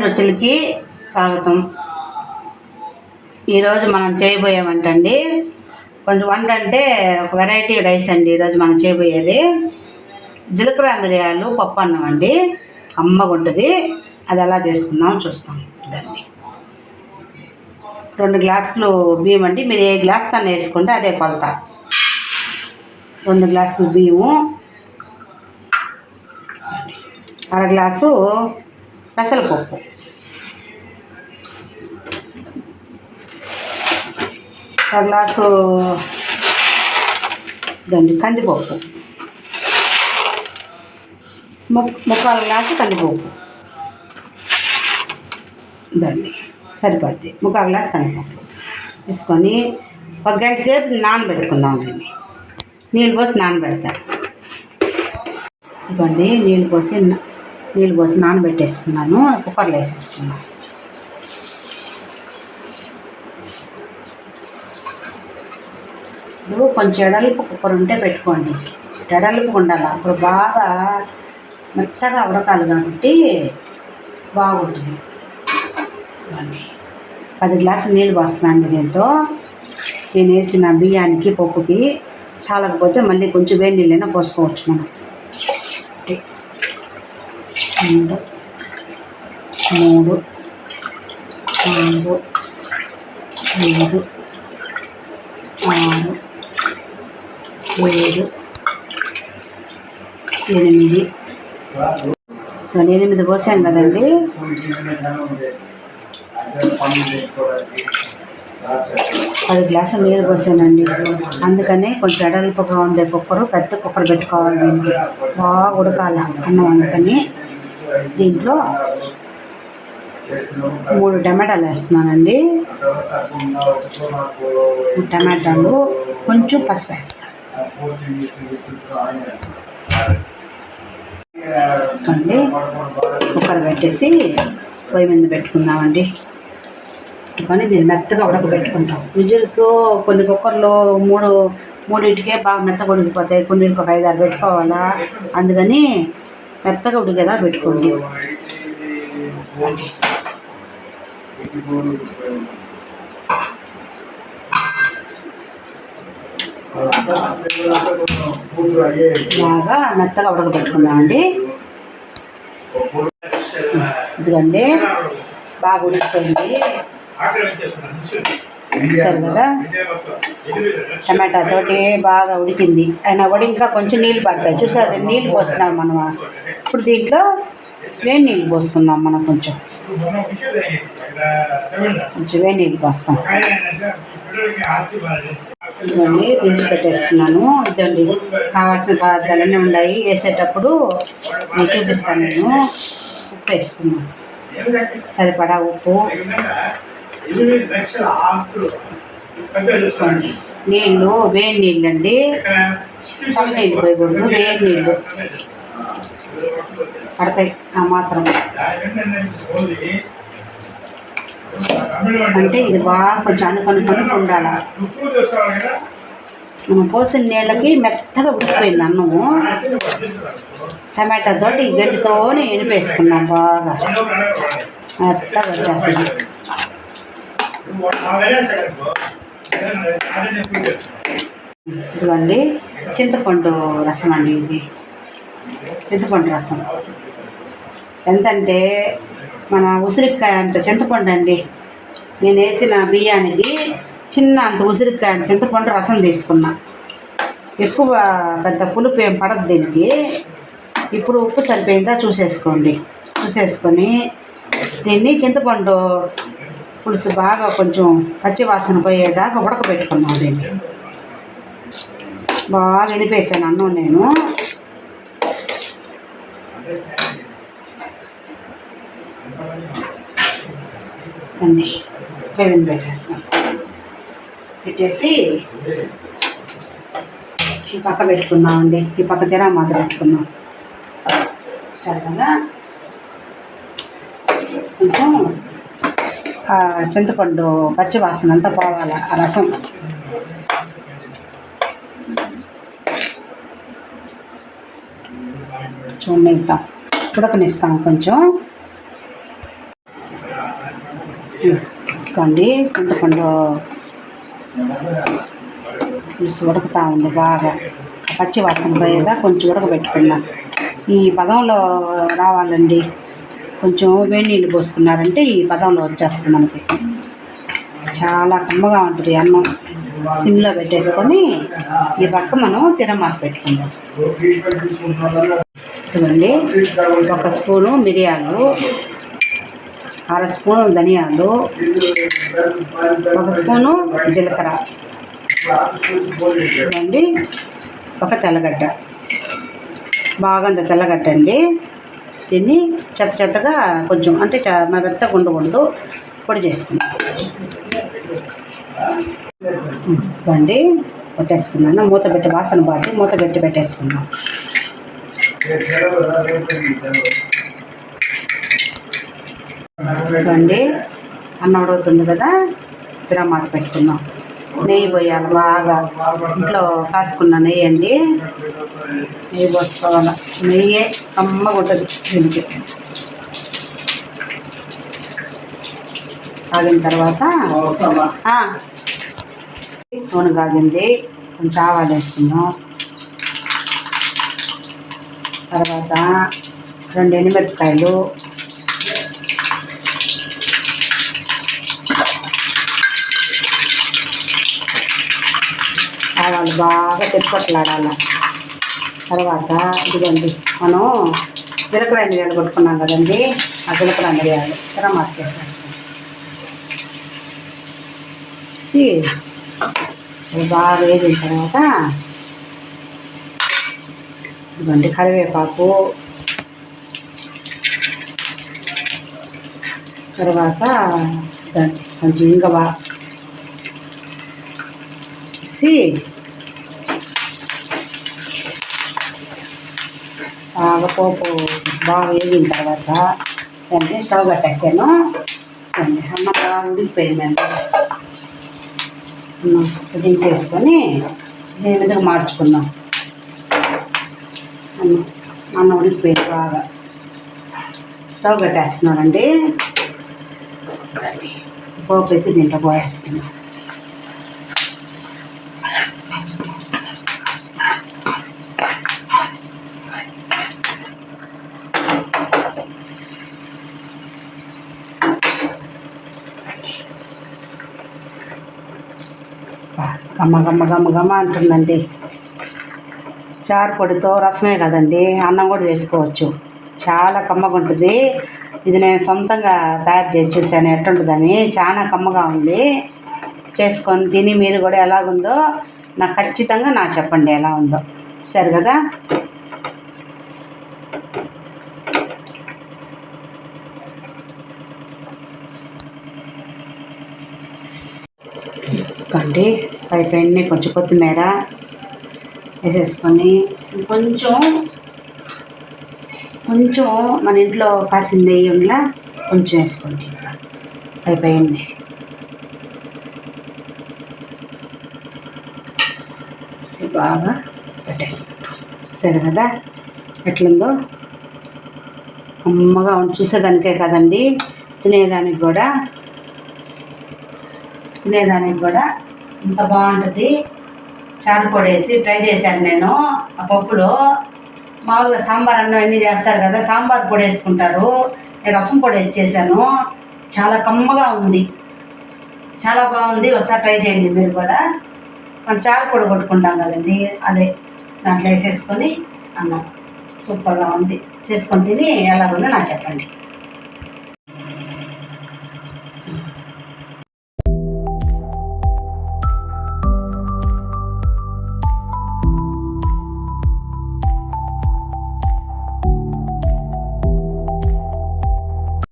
సరైన రుచులకి స్వాగతం. ఈరోజు మనం చేయబోయేమంటండి కొంచెం వంట అంటే ఒక వెరైటీ రైస్ అండి ఈరోజు మనం చేయబోయేది. జీలకర్ర మిరియాలు పప్పు అన్నం అండి. అమ్మగా ఉంటుంది అది ఎలా చేసుకుందాం చూస్తాం. దాన్ని రెండు గ్లాసులు బియ్యం అండి. మీరు ఏ గ్లాస్ తను వేసుకుంటే అదే కొలత. రెండు గ్లాసులు బియ్యము. అర గ్లాసు పెసరపప్పు ఒక గ్లాసు ఇదండి కందిపప్పు. ముక్ గ్లాసు కందిపప్పు. ఇదండి సరిపోద్ది. ముక్కాల గ్లాసు కందిపప్పు. తీసుకొని ఒక గంట సేపు నానబెట్టుకుందాం దీన్ని నీళ్ళు పోసి నానబెడతాను ఇదిగోండి నీళ్ళు పోసి నీళ్ళు పోసి నానబెట్టేసుకున్నాను కుక్కర్లో వేసేసుకున్నాను ఇప్పుడు కొంచెం ఎడల్పు కుక్కర్ ఉంటే పెట్టుకోండి. ఎడల్పు ఉండాలి అప్పుడు బాగా మెత్తగా ఉడకాలి కాబట్టి బాగుంటుంది. పది గ్లాసులు నీళ్ళు పోస్తున్నాను దీంతో. నేను వేసిన బియ్యానికి పప్పుకి చాలకపోతే మళ్ళీ కొంచెం వేడి నీళ్ళైనా పోసుకోవచ్చు మనం. రెండు మూడు. నాలుగు. ఐదు. ఆరు ఏడు. ఎనిమిది. తొలి ఎనిమిది పోసాం కదండి. పది గ్లాసులు నీరు పోసానండి. అందుకని కొంచెం ఎడల్పుగా ఉండే కుక్కరు పెద్ద కుక్కరు పెట్టుకోవాలి దీనికి బాగా ఉడకాలి అన్నం అందుకని. దీంట్లో మూడు టమాటాలు వేస్తున్నానండి. టమాటాలు కొంచెం పసుపు వేస్తాను. అండి కుక్కర్ పెట్టేసి పొయ్యి మీద పెట్టుకుందామండి. పెట్టుకొని దీన్ని మెత్తగా ఉడకబెట్టుకుంటాం. విజిల్స్ కొన్ని కుక్కర్లో మూడు మూడింటికే బాగా మెత్తగా ఉడికిపోతాయి. కొన్నింటికి ఒక ఐదు పెట్టుకోవాలా? అందుకని మెత్తగా ఉడికేదా పెట్టుకోండి. బాగా మెత్తగా ఉడకబెట్టుకుందామండి. ఇదిగండి బాగా ఉడికిపోయింది. సరే కదా? టమాటా తోటి బాగా ఉడికింది. అయినా కూడా ఇంకా కొంచెం నీళ్ళు పడతాయి. చూసారు? నీళ్ళు పోస్తున్నాం మనం. ఇప్పుడు దీంట్లో వేడి నీళ్ళు పోసుకుందాం మనం కొంచెం. కొంచెం వేడి నీళ్ళు పోస్తాం. ఇవన్నీ దించి పెట్టేస్తున్నాను. ఇదండి. కావాల్సిన పదార్థాలన్నీ ఉన్నాయి. వేసేటప్పుడు నేను చూపిస్తాను నేను. ఉప్పు వేసుకున్నాను సరిపడా ఉప్పు. నీళ్ళు వేడి నీళ్ళు అండి చల్ల నీళ్ళు పోయకూడదు వేడి నీళ్ళు. పడతాయి ఆ మాత్రం. అంటే ఇది బాగా కొంచెం అనుకొని ఉండాలి మనం పోసిన నీళ్ళకి మెత్తగా ఉడికిపోయింది అన్నము. టమాటా తోటి ఈ గడ్డితోనే ఎనిపేసుకున్నాం బాగా. మెత్తగా వచ్చేసింది ఇదిగోండి చింతపండు రసం అండి ఇది. చింతపండు రసం. ఎంతంటే మన ఉసిరికాయ అంత చింతపండు అండి. నేను వేసిన బియ్యానికి చిన్న అంత ఉసిరికాయ అంత చింతపండు రసం తీసుకున్నా. ఎక్కువ పెద్ద పులుపు ఏం పడదు దీనికి. ఇప్పుడు ఉప్పు సరిపోయిందా చూసేసుకోండి. చూసేసుకొని దీన్ని చింతపండు పులుసు బాగా కొంచెం పచ్చివాసన పోయేదాకా ఉడకబెట్టుకున్నాం దీన్ని. బాగా వినిపేసాను అన్నం నేను. అండి పెవిన్ పెట్టేస్తాం. పెట్టేసి ఈ పక్క పెట్టుకున్నామండి. అండి ఈ పక్క తెర మాత్రం పెట్టుకున్నాం. సరే కదా? కొంచెం చింతపండు పచ్చి వాసన అంతా పోవాలి ఆ రసం. చూడనిద్దాం ఉడకనిస్తాం కొంచెం. ఇదిగోండి చింతపండు. పులుసు ఉడుకుతా ఉంది బాగా. పచ్చి వాసన పోయేదా కొంచెం ఉడకబెట్టుకున్నాం ఈ పదంలో రావాలండి. కొంచెం వేడి నీళ్ళు పోసుకున్నారంటే ఈ పదంలో వచ్చేస్తుంది మనకి. చాలా కమ్మగా ఉంటుంది అన్నం. సిమ్లో పెట్టేసుకొని ఈ పక్క మనం తినమాత పెట్టుకుందాం. చూడండి ఒక స్పూను మిరియాలు అర స్పూను ధనియాలు ఒక స్పూను జీలకర్ర. చూడండి ఒక తెల్లగడ్డ. బాగా అంత తెల్లగడ్డ అండి. దీన్ని చెత్త చెత్తగా కొంచెం అంటే చ మెత్తగా ఉండకూడదు పొడి చేసుకున్నాం బండి కొట్టేసుకున్నాను. మూత పెట్టి వాసన బాటి మూత పెట్టి పెట్టేసుకున్నాం ఇదిగోండి అన్నం ఉడుకుతుంది కదా తిరమాత పెట్టుకున్నాం నెయ్యి పోయాలి బాగా ఇంట్లో కాసుకున్న నెయ్యి అండి నెయ్యి పోసుకోవాలి? నెయ్యి అమ్మ ఉంటుంది దీనికి. కాగిన తర్వాత నూనె కాగింది కొంచెం ఆవాలు వేసుకుందాం. తర్వాత రెండు ఎండుమిరపకాయలు ఆవాలు బాగా తిప్పట్లాడాలి తర్వాత ఇదిగోండి మనం జీలకర్ర మిరియాలు కొట్టుకున్నాం కదండి ఆ జీలకర్ర మిరియాలు తర్వాత వేసేస్తాం బాగా వేసిన తర్వాత ఇదిగోండి కరివేపాకు. తర్వాత కొంచెం ఇంకా బాగా వేసి బాగా పోపు బాగా వేగిన తర్వాత దాన్ని స్టవ్ కట్టేసాను. అమ్మ బాగా ఉడికిపోయిందండి అన్నం దించేసుకొని దీని మీదకి మార్చుకున్నాం అన్న అన్న ఉడికిపోయింది బాగా. స్టవ్ కట్టేస్తున్నానండి పోపు అయితే దీంట్లో పోయేసుకున్నాం గమ్మ గమ్మ గమ్మ గమ్మ అంటుందండి. చారుపొడితో రసమే కదండి అన్నం కూడా చేసుకోవచ్చు. చాలా కమ్మగా ఉంటుంది. ఇది నేను సొంతంగా తయారు చేసి చూశాను ఎట్టుంటుందని. చాలా కమ్మగా ఉంది. చేసుకొని తిని మీరు కూడా ఎలాగుందో నాకు ఖచ్చితంగా నాకు చెప్పండి ఎలా ఉందో. సరే కదా? కండి అయిపోయింది కొంచెం కొత్తిమీర వేసేసుకొని కొంచెం కొంచెం మన ఇంట్లో కాసిన నెయ్యి కొంచెం వేసుకోండి అయిపోయింది వేసి బాగా పెట్టేసుకుంటాం. సరే కదా? ఎట్లుందో? అమ్మగా చూసేదానికే కదండి? తినేదానికి కూడా. తినేదానికి కూడా ఇంత బాగుంటుంది. చారు వేసి ట్రై చేశాను నేను. ఆ పప్పులో మామూలుగా సాంబార్ అన్నం అన్నీ చేస్తారు కదా సాంబార్ పొడి వేసుకుంటారు. నేను రసం పొడి వేసేసాను చాలా కమ్మగా ఉంది. చాలా బాగుంది. ఒకసారి ట్రై చేయండి మీరు కూడా. మనం చారు పొడి కొట్టుకుంటాం కదండి అదే దాంట్లో వేసేసుకొని అన్నం. సూపర్గా ఉంది. చేసుకొని తిని ఎలా ఉందో నాకు చెప్పండి.